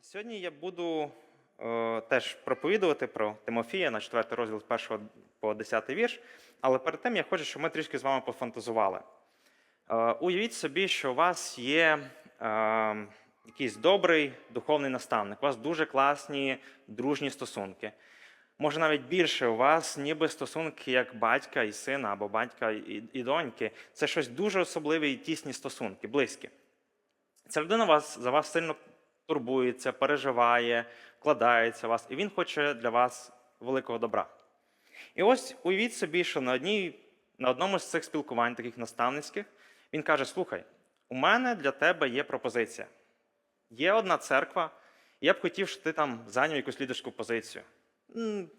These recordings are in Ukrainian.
Сьогодні я буду е, теж проповідувати про Тимофія на 4 розділ з 1 по 10 вірш. Але перед тим я хочу, щоб ми трішки з вами пофантазували. Е, уявіть собі, що у вас є е, якийсь добрий духовний наставник, у вас дуже класні дружні стосунки. Може, навіть більше у вас ніби стосунки як батька і сина або батька і, і доньки. Це щось дуже особливе і тісні стосунки, близькі. Ця людина вас, за вас сильно турбується, переживає, вкладається в вас, і він хоче для вас великого добра. І ось уявіть собі, що на, одній, на одному з цих спілкувань, таких наставницьких, він каже: Слухай, у мене для тебе є пропозиція. Є одна церква, і я б хотів, щоб ти там зайняв якусь лідерську позицію.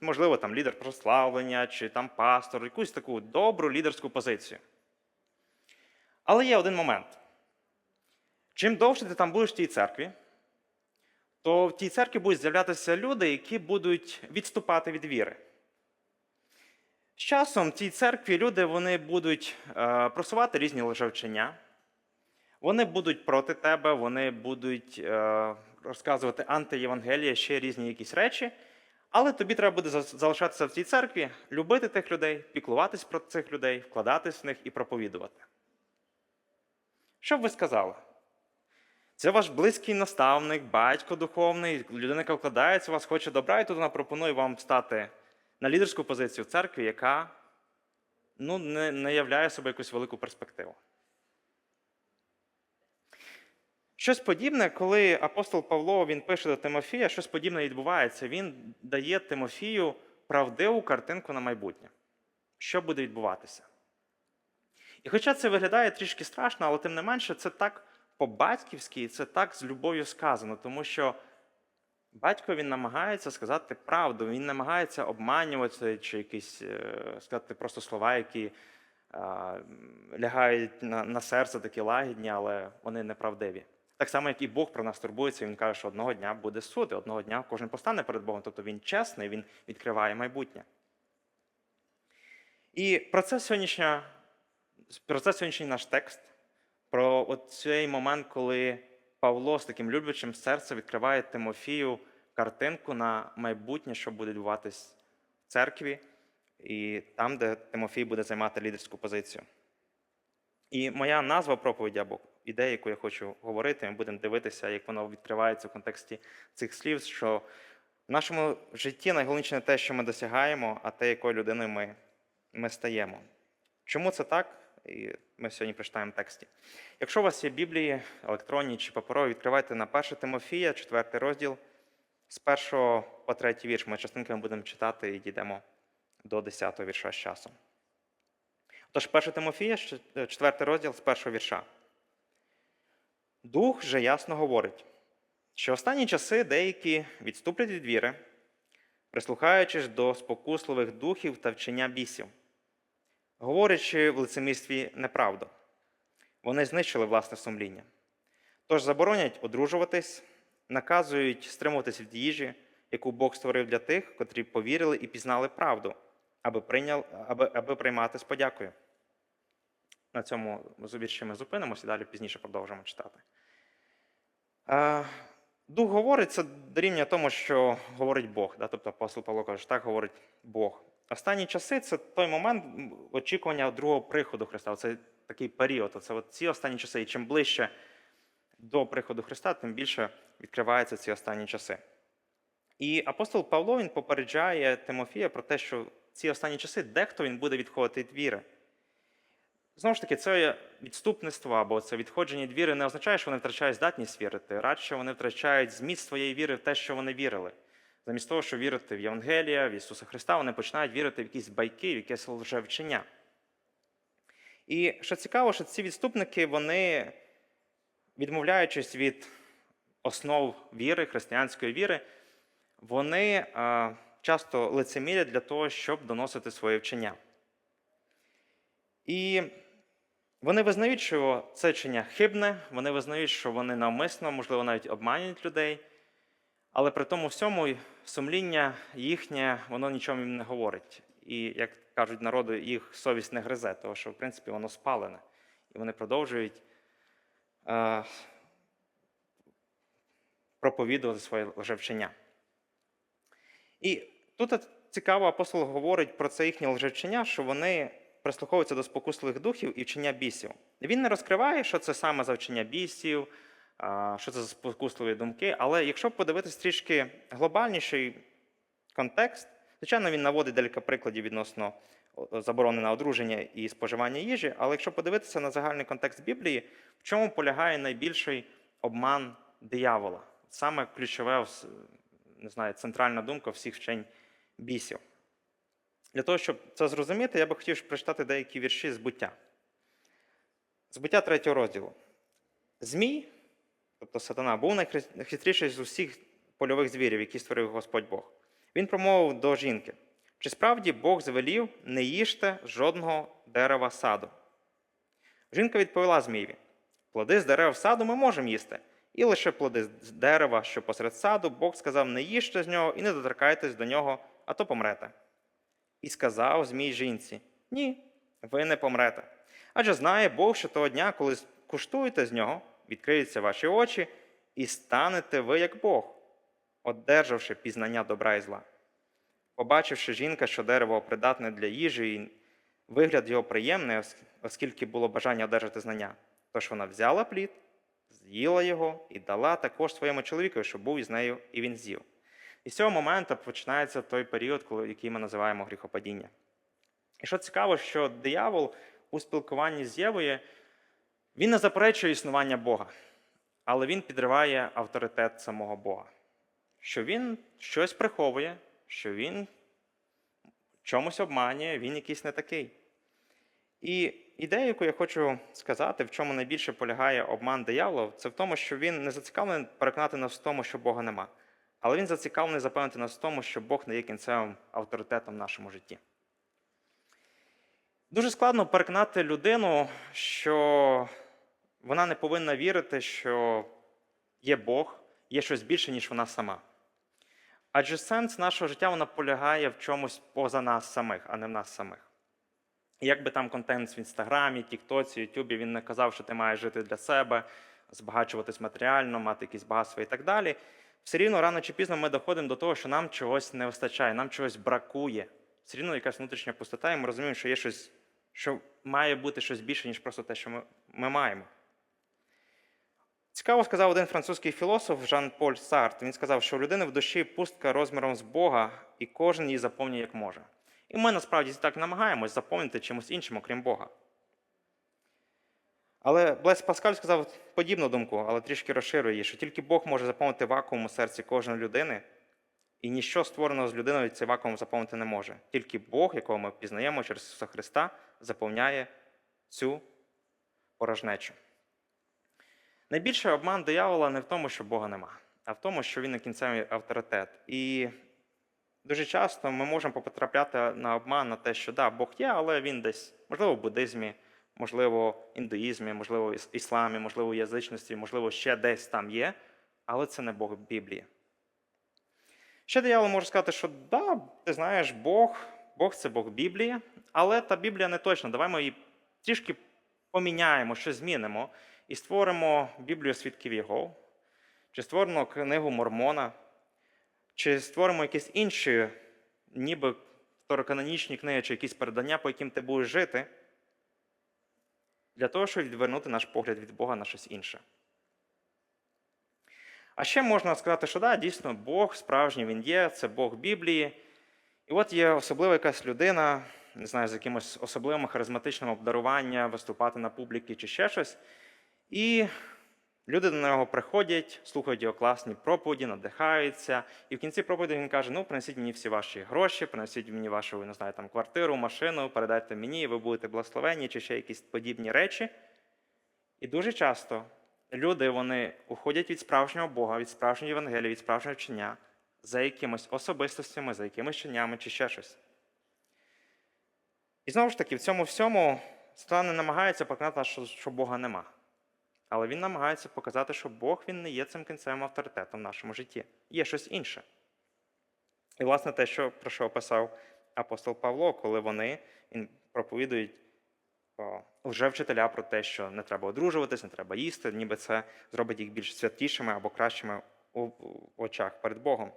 Можливо, там лідер прославлення, чи там пастор, якусь таку добру лідерську позицію. Але є один момент. Чим довше ти там будеш в тій церкві, то в тій церкві будуть з'являтися люди, які будуть відступати від віри. З часом в тій церкві люди вони будуть е, просувати різні лжевчення, вони будуть проти тебе, вони будуть е, розказувати антиєвангелія, ще різні якісь речі. Але тобі треба буде залишатися в цій церкві, любити тих людей, піклуватись про цих людей, вкладатись в них і проповідувати. Що б ви сказали? Це ваш близький наставник, батько духовний, людина, яка вкладається в вас, хоче добра, і тут вона пропонує вам стати на лідерську позицію в церкві, яка ну, не, не являє собою якусь велику перспективу. Щось подібне, коли апостол Павло він пише до Тимофія, щось подібне відбувається. Він дає Тимофію правдиву картинку на майбутнє. Що буде відбуватися? І хоча це виглядає трішки страшно, але тим не менше, це так по-батьківськи, і це так з любов'ю сказано, тому що батько він намагається сказати правду, він намагається обманювати чи якісь е, сказати просто слова, які а, лягають на, на серце такі лагідні, але вони неправдиві. Так само, як і Бог про нас турбується, він каже, що одного дня буде суд, і одного дня кожен постане перед Богом. Тобто він чесний, він відкриває майбутнє. І про це сьогоднішня, про це сьогоднішній наш текст, про цей момент, коли Павло з таким люблячим серцем відкриває Тимофію картинку на майбутнє, що буде відбуватись в церкві, і там, де Тимофій буде займати лідерську позицію. І моя назва проповіді або ідея, яку я хочу говорити, ми будемо дивитися, як воно відкривається в контексті цих слів, що в нашому житті найголовніше не те, що ми досягаємо, а те, якою людиною ми, ми стаємо. Чому це так? І ми сьогодні прочитаємо тексті. Якщо у вас є Біблії, електронні чи паперові, відкривайте на 1 Тимофія, 4 розділ, з 1 по 3 вірш. Ми частинками будемо читати і дійдемо до 10 вірша з часом. Тож 1 Тимофія, 4 розділ з 1 вірша. Дух же ясно говорить, що останні часи деякі відступлять від віри, прислухаючись до спокусливих духів та вчення бісів, говорячи в лицемірстві неправду. Вони знищили власне сумління. Тож заборонять одружуватись, наказують стримуватись від їжі, яку Бог створив для тих, котрі повірили і пізнали правду, аби, прийняв, аби, аби приймати з подякою. На цьому вірші ми зупинимося і далі пізніше продовжимо читати. Е, Дух говорить, це дорівнює тому, що говорить Бог. Да? Тобто апостол Павло каже, так говорить Бог. Останні часи це той момент очікування другого приходу Христа. Це такий період. Це от ці останні часи. І чим ближче до приходу Христа, тим більше відкриваються ці останні часи. І апостол Павло він попереджає Тимофія про те, що ці останні часи дехто він буде відходити від віри. Знову ж таки, це відступництво або це відходження від віри не означає, що вони втрачають здатність вірити. Радше вони втрачають зміст своєї віри в те, що вони вірили. Замість того, щоб вірити в Євангелія, в Ісуса Христа, вони починають вірити в якісь байки, в якесь лжевчення. І що цікаво, що ці відступники, вони, відмовляючись від основ віри, християнської віри, вони часто лицемірять для того, щоб доносити своє вчення. І вони визнають, що це вчення хибне, вони визнають, що вони навмисно, можливо, навіть обманюють людей, але при тому всьому сумління їхнє, воно нічого їм не говорить. І, як кажуть народу, їх совість не гризе, тому що, в принципі, воно спалене. І вони продовжують, е, проповідувати своє лжевчення. І тут цікаво, апостол говорить про це їхнє лжевчення, що вони прислуховуються до спокусливих духів і вчення бісів. Він не розкриває, що це саме за вчення бісів, що це за спокусливі думки, але якщо подивитись трішки глобальніший контекст, звичайно, він наводить декілька прикладів відносно заборони на одруження і споживання їжі, але якщо подивитися на загальний контекст Біблії, в чому полягає найбільший обман диявола? Саме ключове, не знаю, центральна думка всіх вчень бісів. Для того, щоб це зрозуміти, я би хотів прочитати деякі вірші з буття. Збуття третього розділу. Змій, тобто сатана, був найхитріший з усіх польових звірів, які створив Господь Бог. Він промовив до жінки: чи справді Бог звелів не їжте жодного дерева саду? Жінка відповіла Змієві: плоди з дерев саду ми можемо їсти, і лише плоди з дерева, що посеред саду, Бог сказав: не їжте з нього і не доторкайтесь до нього, а то помрете. І сказав Змій жінці: Ні, ви не помрете. Адже знає Бог, що того дня, коли куштуєте з нього, відкриються ваші очі, і станете ви як Бог, одержавши пізнання добра і зла. Побачивши жінка, що дерево придатне для їжі, і вигляд його приємний, оскільки було бажання одержати знання. Тож вона взяла плід, з'їла його і дала також своєму чоловікові, що був із нею, і він з'їв. І з цього моменту починається той період, який ми називаємо гріхопадіння. І що цікаво, що диявол у спілкуванні з Євою, він не заперечує існування Бога, але він підриває авторитет самого Бога. Що він щось приховує, що він чомусь обманює, він якийсь не такий. І ідея, яку я хочу сказати, в чому найбільше полягає обман диявола, це в тому, що він не зацікавлений переконати нас в тому, що Бога нема. Але він зацікавлений запевнити нас в тому, що Бог не є кінцевим авторитетом в нашому житті. Дуже складно переконати людину, що вона не повинна вірити, що є Бог, є щось більше, ніж вона сама. Адже сенс нашого життя вона полягає в чомусь поза нас самих, а не в нас самих. І як би там контент в Інстаграмі, Тіктоці, Ютубі він не казав, що ти маєш жити для себе, збагачуватись матеріально, мати якісь багатства і так далі. Все рівно рано чи пізно ми доходимо до того, що нам чогось не вистачає, нам чогось бракує. Все рівно якась внутрішня пустота, і ми розуміємо, що є щось, що має бути щось більше, ніж просто те, що ми, ми маємо. Цікаво сказав один французький філософ Жан-Поль Сарт. Він сказав, що у людини в душі пустка розміром з Бога, і кожен її заповнює як може. І ми насправді так намагаємось заповнити чимось іншим, окрім Бога. Але Блес Паскаль сказав подібну думку, але трішки розширює її, що тільки Бог може заповнити вакуум у серці кожної людини, і ніщо створеного з людиною цей вакуум заповнити не може. Тільки Бог, якого ми пізнаємо через Ісуса Христа, заповняє цю порожнечу. Найбільший обман диявола не в тому, що Бога нема, а в тому, що він не кінцевий авторитет. І дуже часто ми можемо потрапляти на обман на те, що да, Бог є, але він десь, можливо, в буддизмі, можливо, в індуїзмі, можливо, в ісламі, можливо, в язичності, можливо, ще десь там є, але це не Бог Біблії. Ще диявол може сказати, що да, ти знаєш, Бог, Бог це Бог Біблії, але та Біблія не точна. Давай ми її трішки поміняємо, щось змінимо і створимо Біблію свідків Єгов, чи створимо книгу Мормона, чи створимо якісь інші, ніби второканонічні книги, чи якісь передання, по яким ти будеш жити, для того, щоб відвернути наш погляд від Бога на щось інше. А ще можна сказати, що да, дійсно, Бог справжній він є, це Бог Біблії. І от є особлива якась людина, не знаю, з якимось особливим харизматичним обдаруванням, виступати на публіки чи ще щось. І люди до нього приходять, слухають його класні проповіді, надихаються. І в кінці проповіді він каже: ну, принесіть мені всі ваші гроші, принесіть мені вашу, не знаю, там, квартиру, машину, передайте мені, і ви будете благословені, чи ще якісь подібні речі. І дуже часто люди вони уходять від справжнього Бога, від справжньої Євангелії, від справжнього вчення за якимись особистостями, за якимись вченнями чи ще щось. І знову ж таки, в цьому всьому Сатана намагається показати, що, що Бога нема. Але він намагається показати, що Бог він не є цим кінцевим авторитетом в нашому житті. Є щось інше. І, власне, те, що, про що описав апостол Павло, коли вони він, проповідують о, лжевчителя про те, що не треба одружуватись, не треба їсти, ніби це зробить їх більш святішими або кращими у очах перед Богом.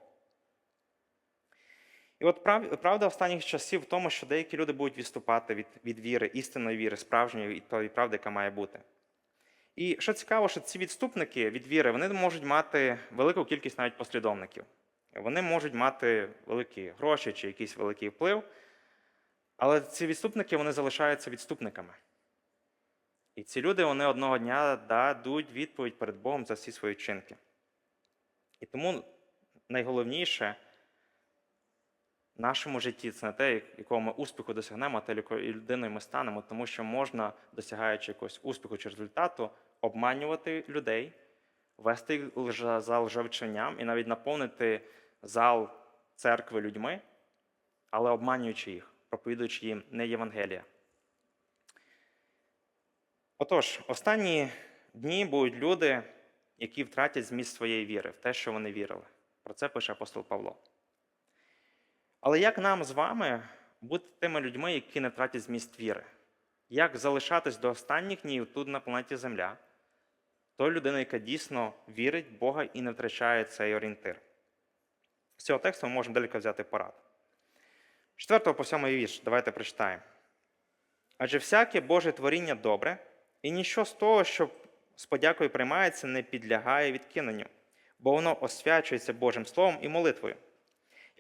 І от правда останніх часів в тому, що деякі люди будуть відступати від, від віри, істинної віри, справжньої тої правди, яка має бути. І що цікаво, що ці відступники від віри вони можуть мати велику кількість навіть послідовників. Вони можуть мати великі гроші чи якийсь великий вплив, але ці відступники вони залишаються відступниками. І ці люди вони одного дня дадуть відповідь перед Богом за всі свої вчинки. І тому найголовніше нашому житті це не те, якого ми успіху досягнемо, а те, якою людиною ми станемо, тому що можна, досягаючи якогось успіху чи результату, обманювати людей, вести їх за лжевченням і навіть наповнити зал церкви людьми, але обманюючи їх, проповідуючи їм не Євангелія. Отож, останні дні будуть люди, які втратять зміст своєї віри в те, що вони вірили. Про це пише апостол Павло. Але як нам з вами бути тими людьми, які не втратять зміст віри? Як залишатись до останніх днів тут на планеті Земля, тою людиною, яка дійсно вірить в Бога і не втрачає цей орієнтир? З цього тексту ми можемо декілька взяти порад. З 4 по 7 вірш, давайте прочитаємо. Адже всяке Боже творіння добре, і ніщо з того, що з подякою приймається, не підлягає відкиненню, бо воно освячується Божим Словом і молитвою.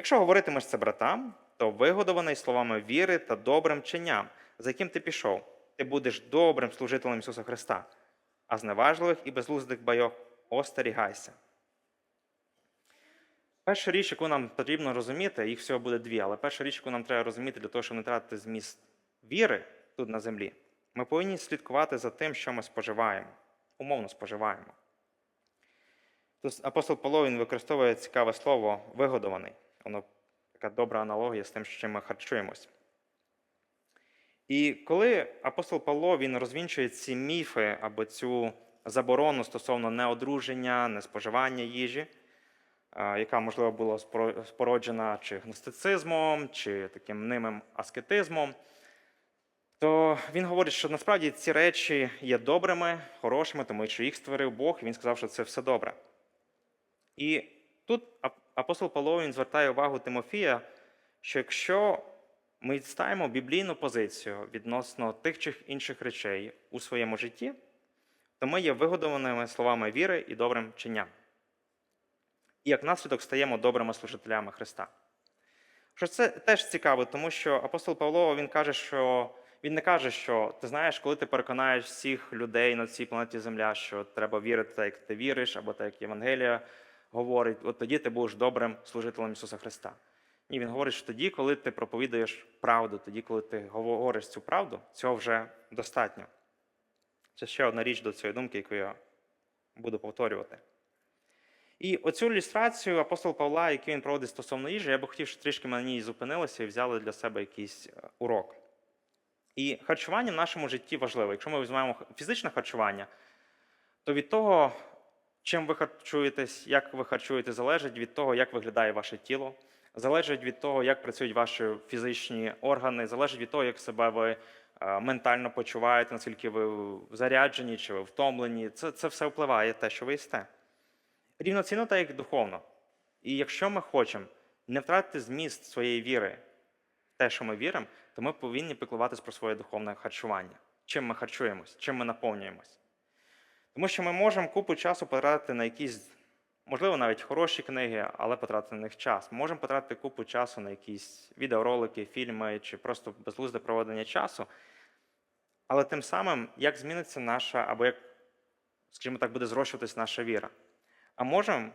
Якщо говоритимеш це братам, то вигодований словами віри та добрим чинням, за яким ти пішов, ти будеш добрим служителем Ісуса Христа, а зневажливих і безглуздих байок остерігайся. Перша річ, яку нам потрібно розуміти, їх всього буде дві, але перша річ, яку нам треба розуміти для того, щоб не тратити зміст віри тут на землі, ми повинні слідкувати за тим, що ми споживаємо, умовно споживаємо. Тут апостол Павло він використовує цікаве слово вигодований. Воно така добра аналогія з тим, чим ми харчуємось. І коли апостол Павло він розвінчує ці міфи або цю заборону стосовно неодруження, неспоживання їжі, яка, можливо, була спороджена чи гностицизмом, чи таким мнимим аскетизмом, то він говорить, що насправді ці речі є добрими, хорошими, тому що їх створив Бог, і він сказав, що це все добре. І тут апостол Павло він звертає увагу Тимофія, що якщо ми відстаємо біблійну позицію відносно тих чи інших речей у своєму житті, то ми є вигодованими словами віри і добрим чинням. І як наслідок стаємо добрими служителями Христа. Що це теж цікаво, тому що апостол Павло він каже, що він не каже, що ти знаєш, коли ти переконаєш всіх людей на цій планеті Земля, що треба вірити так, як ти віриш, або так, як Євангелія говорить, от тоді ти будеш добрим служителем Ісуса Христа. Ні, він говорить, що тоді, коли ти проповідуєш правду, тоді, коли ти говориш цю правду, цього вже достатньо. Це ще одна річ до цієї думки, яку я буду повторювати. І оцю ілюстрацію апостол Павла, який він проводить стосовно їжі, я би хотів, щоб трішки ми на ній зупинилися і взяли для себе якийсь е, урок. І харчування в нашому житті важливе. Якщо ми візьмемо фізичне харчування, то від того, чим ви харчуєтесь, як ви харчуєте, залежить від того, як виглядає ваше тіло, залежить від того, як працюють ваші фізичні органи, залежить від того, як себе ви е, ментально почуваєте, наскільки ви заряджені чи ви втомлені. Це, це все впливає те, що ви їсте. Рівноцінно так, як духовно. І якщо ми хочемо не втратити зміст своєї віри, в те, що ми віримо, то ми повинні піклуватись про своє духовне харчування. Чим ми харчуємось, чим ми наповнюємось. Тому що ми можемо купу часу потратити на якісь, можливо, навіть хороші книги, але потратити на них час. Ми можемо потратити купу часу на якісь відеоролики, фільми чи просто безглузде проведення часу. Але тим самим, як зміниться наша, або як, скажімо так, буде зрощуватись наша віра. А можемо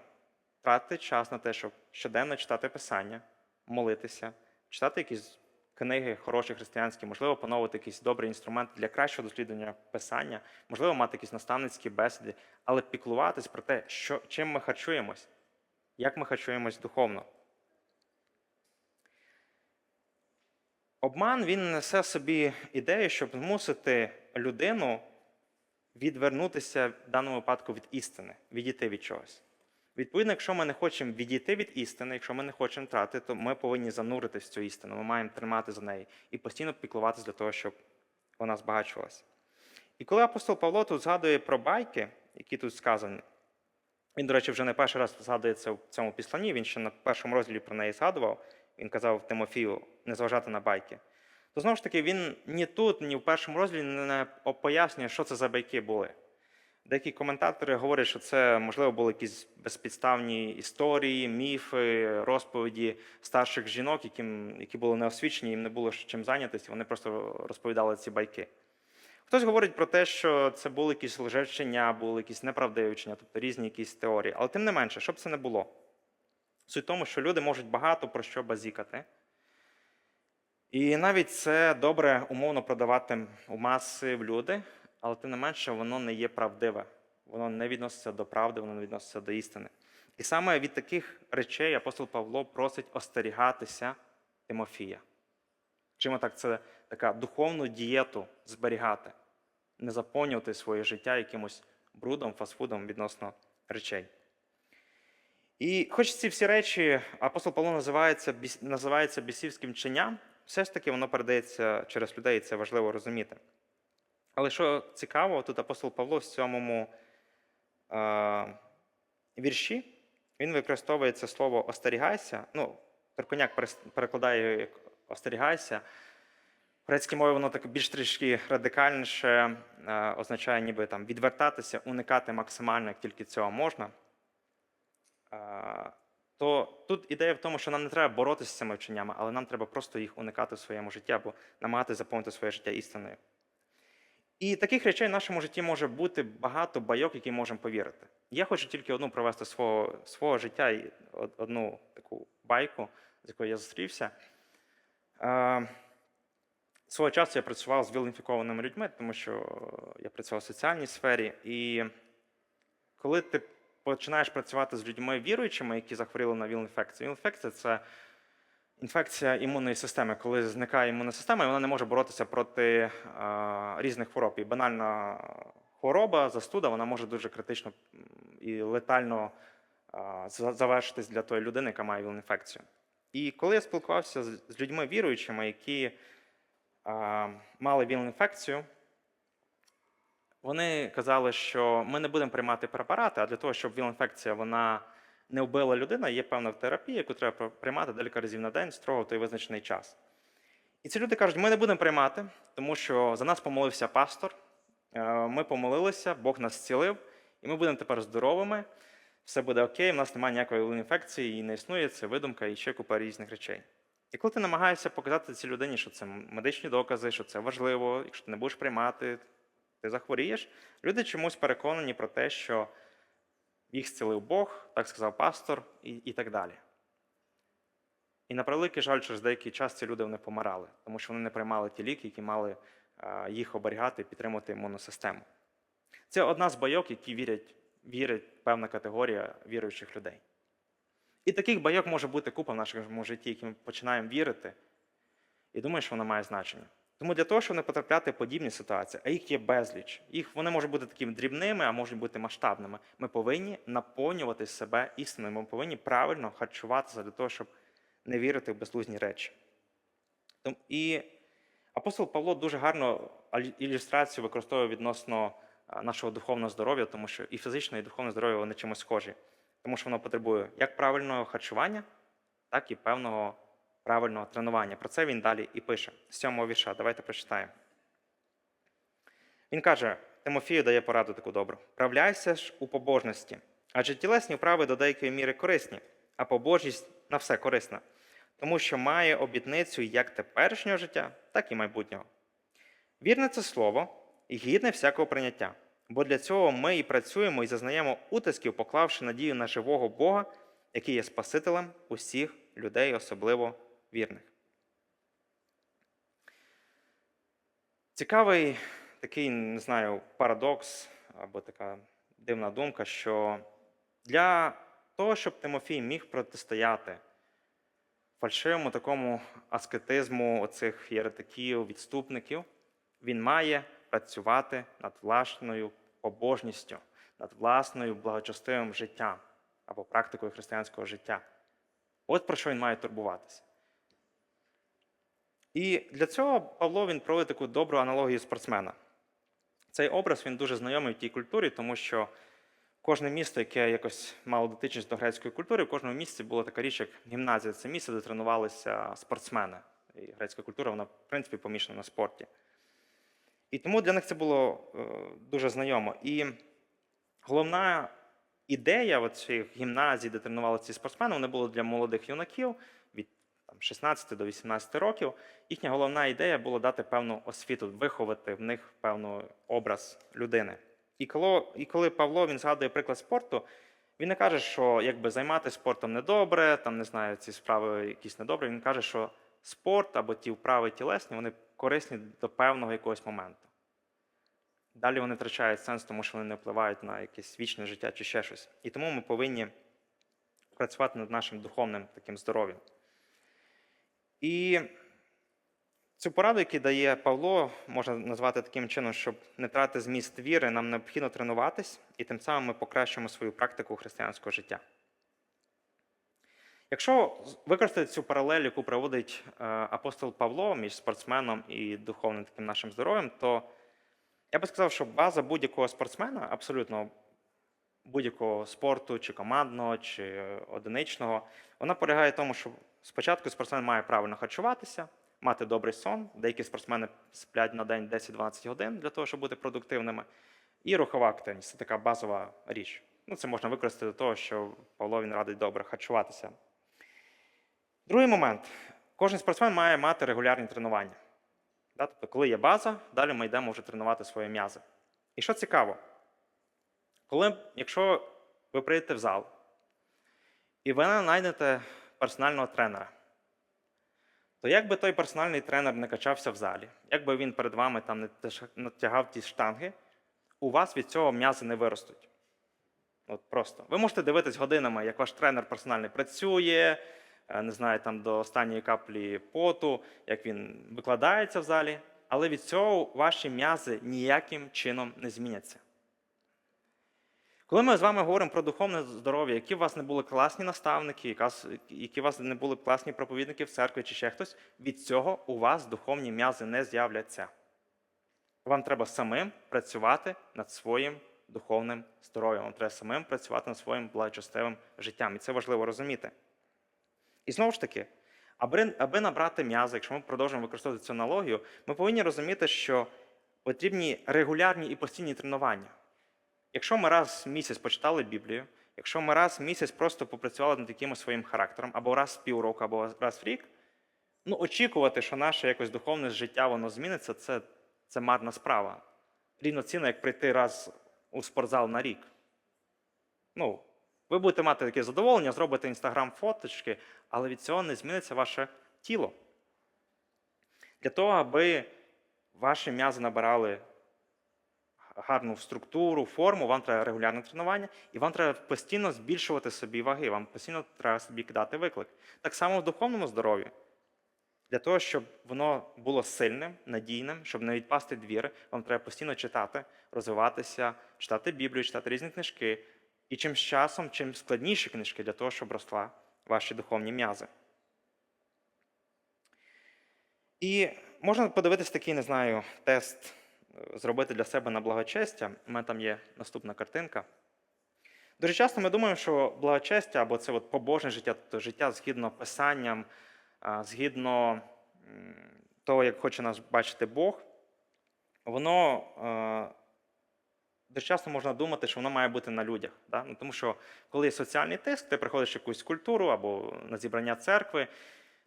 тратити час на те, щоб щоденно читати писання, молитися, читати якісь книги хороші християнські, можливо, поновити якийсь добрий інструмент для кращого дослідження писання, можливо, мати якісь наставницькі бесіди, але піклуватись про те, що, чим ми харчуємось, як ми харчуємось духовно. Обман він несе собі ідею, щоб змусити людину відвернутися в даному випадку від істини, відійти від чогось. Відповідно, якщо ми не хочемо відійти від істини, якщо ми не хочемо втрати, то ми повинні зануритися в цю істину. Ми маємо тримати за неї і постійно піклуватися для того, щоб вона збагачувалася. І коли апостол Павло тут згадує про байки, які тут сказані, Він, до речі, вже не перший раз згадується в цьому післанні. Він ще на першому розділі про неї згадував. Він казав Тимофію не зважати на байки. То знову ж таки, він ні тут, ні в першому розділі не пояснює, що це за байки були. Деякі коментатори говорять, що це, можливо, були якісь безпідставні історії, міфи, розповіді старших жінок, яким, які були неосвічені, їм не було чим зайнятися, вони просто розповідали ці байки. Хтось говорить про те, що це були якісь лжевчення, були якісь неправдиві вчення, тобто різні якісь теорії. Але тим не менше, щоб це не було. Суть в тому, що люди можуть багато про що базікати. І навіть це добре умовно продавати у маси в люди, але тим не менше, воно не є правдиве. Воно не відноситься до правди, воно не відноситься до істини. І саме від таких речей апостол Павло просить остерігатися Тимофія. Чим так, це така духовну дієту зберігати, не заповнювати своє життя якимось брудом, фастфудом відносно речей. І хоч ці всі речі апостол Павло називається, називається бісівським вченням, все ж таки воно передається через людей, і це важливо розуміти. Але що цікаво, тут апостол Павло в сьомому е, вірші він використовує це слово остерігайся. Ну, Терконяк перекладає як остерігайся. В грецькій мові воно так більш трішки радикальніше е, означає, ніби там відвертатися, уникати максимально, як тільки цього можна. Е, то тут ідея в тому, що нам не треба боротися з цими вченнями, але нам треба просто їх уникати в своєму житті або намагатися заповнити своє життя істиною. І таких речей в нашому житті може бути багато байок, які можемо повірити. Я хочу тільки одну провести свого, свого життя і одну таку байку, з якою я зустрівся. Е, Свого часу я працював з віл-інфікованими людьми, тому що я працював в соціальній сфері. І коли ти починаєш працювати з людьми віруючими, які захворіли на ВІЛ-інфекцію, це інфекція імунної системи, коли зникає імунна система, і вона не може боротися проти е, різних хвороб. І банальна хвороба, застуда, вона може дуже критично і летально е, завершитись для тої людини, яка має ВІЛ-інфекцію. І коли я спілкувався з людьми віруючими, які е, мали ВІЛ-інфекцію, вони казали, що ми не будемо приймати препарати, а для того, щоб ВІЛ-інфекція вона не вбила людину, є певна терапія, яку треба приймати декілька разів на день, строго в той визначений час. І ці люди кажуть, ми не будемо приймати, тому що за нас помолився пастор, е, ми помолилися, Бог нас зцілив, і ми будемо тепер здоровими, все буде окей, в нас немає ніякої інфекції, і не існує, це видумка і ще купа різних речей. І коли ти намагаєшся показати цій людині, що це медичні докази, що це важливо, якщо ти не будеш приймати, ти захворієш, люди чомусь переконані про те, що їх зцілив Бог, так сказав пастор, і, і так далі. І на превеликий жаль, через деякий час ці люди вони помирали, тому що вони не приймали ті ліки, які мали їх оберігати і підтримувати імунну систему. Це одна з байок, які вірять, вірить певна категорія віруючих людей. І таких байок може бути купа в нашому житті, які ми починаємо вірити, і думаємо, що воно має значення. Тому для того, щоб не потрапляти в подібні ситуації, а їх є безліч, їх вони можуть бути такими дрібними, а можуть бути масштабними. Ми повинні наповнювати себе істиною. Ми повинні правильно харчуватися для того, щоб не вірити в безглузні речі. І апостол Павло дуже гарно ілюстрацію використовує відносно нашого духовного здоров'я, тому що і фізичне, і духовне здоров'я вони чимось схожі, тому що воно потребує як правильного харчування, так і певного правильного тренування. Про це він далі і пише з сьомого вірша. Давайте прочитаємо. Він каже: Тимофію дає пораду таку добру: правляйся ж у побожності, адже тілесні вправи до деякої міри корисні, а побожність на все корисна, тому що має обітницю як теперішнього життя, так і майбутнього. Вірне це слово і гідне всякого прийняття, бо для цього ми і працюємо і зазнаємо утисків, поклавши надію на живого Бога, який є Спасителем усіх людей, особливо вірних. Цікавий такий, не знаю, парадокс або така дивна думка, що для того, щоб Тимофій міг протистояти фальшивому такому аскетизму оцих єретиків, відступників, він має працювати над власною побожністю, над власною благочестивим життям або практикою християнського життя. От про що він має турбуватися. І для цього Павло він проводить таку добру аналогію спортсмена. Цей образ він дуже знайомий в тій культурі, тому що кожне місто, яке якось мало дотичність до грецької культури, в кожному місті була така річ, як гімназія. Це місце, де тренувалися спортсмени. І грецька культура, вона, в принципі, помішана на спорті. І тому для них це було е, дуже знайомо. І головна ідея цих гімназій, де тренувалися ці спортсмени, вони були для молодих юнаків від там, 16 до 18 років. Їхня головна ідея була дати певну освіту, виховати в них певний образ людини. І коли, і коли Павло він згадує приклад спорту, він не каже, що якби займатися спортом недобре, там не знаю, ці справи якісь недобре. Він каже, що спорт або ті вправи тілесні, вони корисні до певного якогось моменту. Далі вони втрачають сенс, тому що вони не впливають на якесь вічне життя чи ще щось. І тому ми повинні працювати над нашим духовним таким здоров'ям. І цю пораду, яку дає Павло, можна назвати таким чином, щоб не втратити зміст віри, нам необхідно тренуватись, і тим самим ми покращимо свою практику християнського життя. Якщо використати цю паралель, яку проводить е, апостол Павло між спортсменом і духовним таким нашим здоров'ям, то я би сказав, що база будь-якого спортсмена, абсолютно будь-якого спорту, чи командного, чи одиничного, вона полягає в тому, що спочатку спортсмен має правильно харчуватися, мати добрий сон. Деякі спортсмени сплять на день 10-12 годин для того, щоб бути продуктивними. І рухова активність це така базова річ. Ну, це можна використати до того, що Павло він радить добре харчуватися. Другий момент. Кожен спортсмен має мати регулярні тренування. Тобто, коли є база, далі ми йдемо вже тренувати свої м'язи. І що цікаво, коли, якщо ви прийдете в зал і ви знайдете персонального тренера, то як би той персональний тренер не качався в залі, як би він перед вами там не тягав ті штанги, у вас від цього м'язи не виростуть. От просто. Ви можете дивитись годинами, як ваш тренер персональний працює, е, не знаю, там до останньої каплі поту, як він викладається в залі, але від цього ваші м'язи ніяким чином не зміняться. Коли ми з вами говоримо про духовне здоров'я, які у вас не були класні наставники, які у вас не були класні проповідники в церкві чи ще хтось, від цього у вас духовні м'язи не з'являться. Вам треба самим працювати над своїм духовним здоров'ям. Вам треба самим працювати над своїм благочестивим життям. І це важливо розуміти. І знову ж таки, аби, аби набрати м'язи, якщо ми продовжуємо використовувати цю аналогію, ми повинні розуміти, що потрібні регулярні і постійні тренування. Якщо ми раз в місяць почитали Біблію, якщо ми раз в місяць просто попрацювали над якимось своїм характером, або раз в півроку, або раз в рік, ну, очікувати, що наше якось духовне життя воно зміниться, це, це марна справа. Рівноцінно, як прийти раз у спортзал на рік. Ну, ви будете мати таке задоволення, зробите інстаграм-фоточки, але від цього не зміниться ваше тіло. Для того, аби ваші м'язи набирали гарну структуру, форму, вам треба регулярне тренування, і вам треба постійно збільшувати собі ваги, вам постійно треба собі кидати виклик. Так само в духовному здоров'ї. Для того, щоб воно було сильним, надійним, щоб не відпасти від віри, вам треба постійно читати, розвиватися, читати Біблію, читати різні книжки. І чим з часом, чим складніші книжки для того, щоб росла ваші духовні м'язи. І можна подивитись такий, не знаю, тест зробити для себе на благочестя. У мене там є наступна картинка. Дуже часто ми думаємо, що благочестя або це от побожне життя, тобто життя згідно писанням, згідно того, як хоче нас бачити Бог, воно дуже часто можна думати, що воно має бути на людях. Ну, тому що коли є соціальний тиск, ти приходиш в якусь культуру або на зібрання церкви,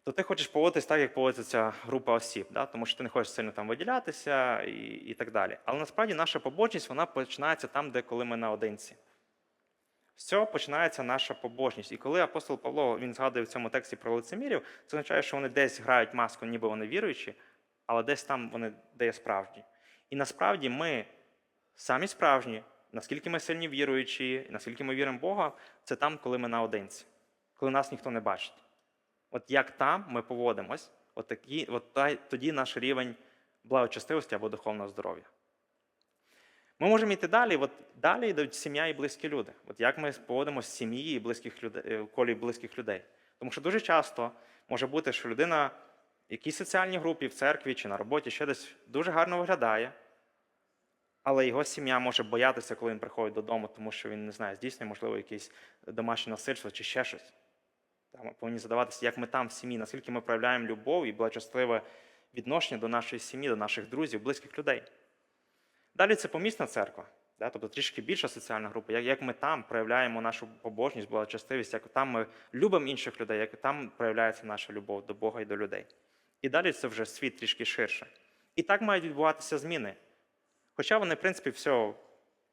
то ти хочеш поводитись так, як поводиться група осіб, да? тому що ти не хочеш сильно там виділятися і, і так далі. Але насправді наша побожність вона починається там, де коли ми наодинці. З цього починається наша побожність. І коли апостол Павло він згадує в цьому тексті про лицемірів, це означає, що вони десь грають маску, ніби вони віруючі, але десь там вони де є справжні. І насправді ми самі справжні, наскільки ми сильні віруючі, наскільки ми віримо в Бога, це там, коли ми наодинці, коли нас ніхто не бачить. От як там ми поводимось, от такі, от та- тоді наш рівень благочестивості або духовного здоров'я. Ми можемо йти далі. От далі йдуть сім'я і близькі люди. От як ми поводимося з сім'ї і близьких людей, е, колі близьких людей. Тому що дуже часто може бути, що людина в якійсь соціальній групі, в церкві чи на роботі ще десь дуже гарно виглядає, але його сім'я може боятися, коли він приходить додому, тому що він не знає, здійснює, можливо, якесь домашнє насильство чи ще щось. Ми повинні задаватися, як ми там в сім'ї, наскільки ми проявляємо любов і благочестиве відношення до нашої сім'ї, до наших друзів, близьких людей. Далі це помісна церква, да? тобто трішки більша соціальна група, як, як ми там проявляємо нашу побожність, благочестивість, як там ми любимо інших людей, як там проявляється наша любов до Бога і до людей. І далі це вже світ трішки ширше. І так мають відбуватися зміни. Хоча вони, в принципі, все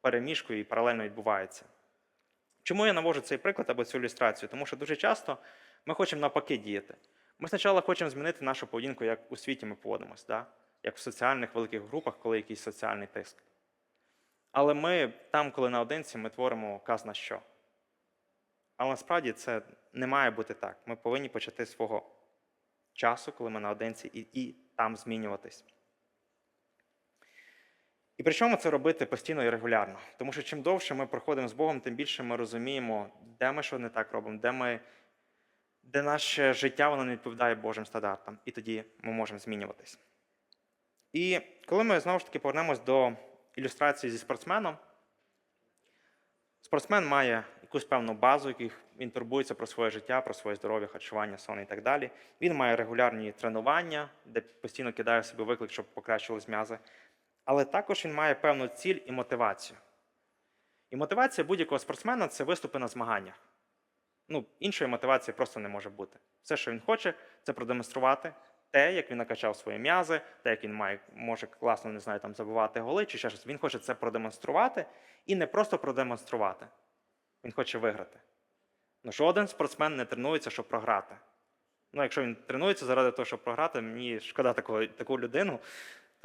перемішкою і паралельно відбуваються. Чому я навожу цей приклад або цю ілюстрацію? Тому що дуже часто ми хочемо навпаки діяти. Ми спочатку хочемо змінити нашу поведінку, як у світі ми поводимося, да? як в соціальних великих групах, коли якийсь соціальний тиск. Але ми там, коли наодинці, ми творимо казна що. Але насправді це не має бути так. Ми повинні почати свого часу, коли ми наодинці, і, і там змінюватись. І причому це робити постійно і регулярно. Тому що чим довше ми проходимо з Богом, тим більше ми розуміємо, де ми що не так робимо, де, ми, де наше життя воно не відповідає Божим стандартам. І тоді ми можемо змінюватись. І коли ми знову ж таки повернемось до ілюстрації зі спортсменом, спортсмен має якусь певну базу, яких він турбується про своє життя, про своє здоров'я, харчування, сон і так далі. Він має регулярні тренування, де постійно кидає собі виклик, щоб покращились м'язи. Але також він має певну ціль і мотивацію. І мотивація будь-якого спортсмена це виступи на змаганнях. Ну, іншої мотивації просто не може бути. Все, що він хоче, це продемонструвати те, як він накачав свої м'язи, те, як він має, може класно не знаю, там забивати голи чи ще щось. Він хоче це продемонструвати і не просто продемонструвати. Він хоче виграти. Ну, жоден спортсмен не тренується, щоб програти. Ну, якщо він тренується заради того, щоб програти, мені шкода таку, таку людину,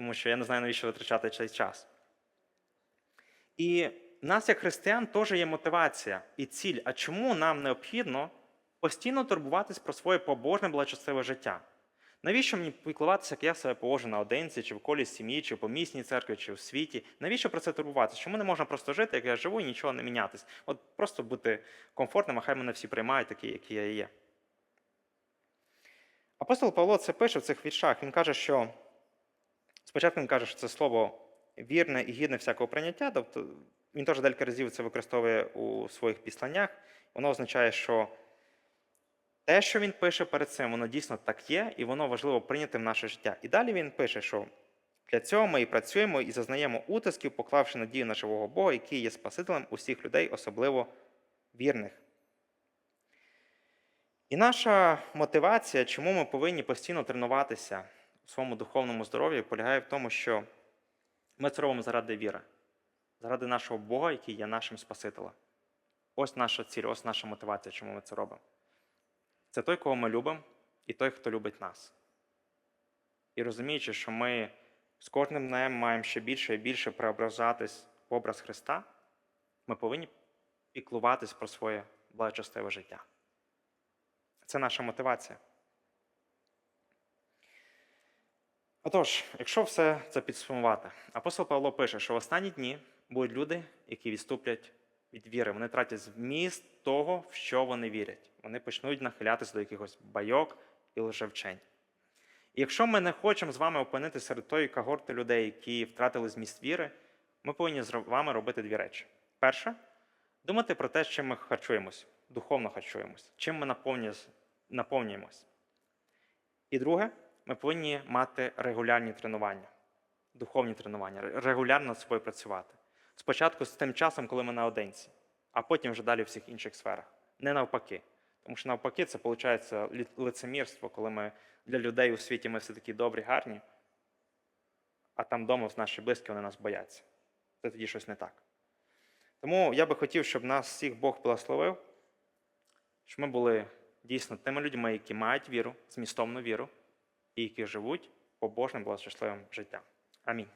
тому що я не знаю, навіщо витрачати цей час. І в нас, як християн, теж є мотивація і ціль. А чому нам необхідно постійно турбуватись про своє побожне благочестиве життя? Навіщо мені піклуватися, як я себе поводжу наодинці, чи в колі сім'ї, чи в помісній церкві, чи в світі? Навіщо про це турбуватися? Чому не можна просто жити, як я живу, і нічого не мінятись? От просто бути комфортним, а хай мене всі приймають, такі, які я є. Апостол Павло це пише в цих віршах. Він каже, що спочатку він каже, що це слово вірне і гідне всякого прийняття. Тобто він теж декілька разів це використовує у своїх післаннях. Воно означає, що те, що він пише перед цим, воно дійсно так є, і воно важливо прийняти в наше життя. І далі він пише, що для цього ми і працюємо і зазнаємо утисків, поклавши надію на живого Бога, який є Спасителем усіх людей, особливо вірних. І наша мотивація, чому ми повинні постійно тренуватися у своєму духовному здоров'ї, полягає в тому, що ми це робимо заради віри, заради нашого Бога, який є нашим Спасителем. Ось наша ціль, ось наша мотивація, чому ми це робимо. Це той, кого ми любимо, і той, хто любить нас. І розуміючи, що ми з кожним днем маємо ще більше і більше преображатись в образ Христа, ми повинні піклуватись про своє благочестиве життя. Це наша мотивація. Отож, якщо все це підсумувати, апостол Павло пише, що в останні дні будуть люди, які відступлять від віри. Вони тратять зміст того, в що вони вірять. Вони почнуть нахилятися до якихось байок і лжевчень. І якщо ми не хочемо з вами опинитися серед тої когорти людей, які втратили зміст віри, ми повинні з вами робити дві речі. Перше думати про те, чим ми харчуємось, духовно харчуємось, чим ми наповнюємось. І друге, ми повинні мати регулярні тренування, духовні тренування, регулярно над собою працювати. Спочатку з тим часом, коли ми наодинці, а потім вже далі в всіх інших сферах. Не навпаки. Тому що навпаки, це виходить лицемірство, коли ми для людей у світі ми все такі добрі, гарні, а там вдома наші близькі вони нас бояться. Це тоді щось не так. Тому я би хотів, щоб нас всіх Бог благословив, щоб ми були дійсно тими людьми, які мають віру, змістовну віру, і які живуть побожним, благощасливим життям. Амінь.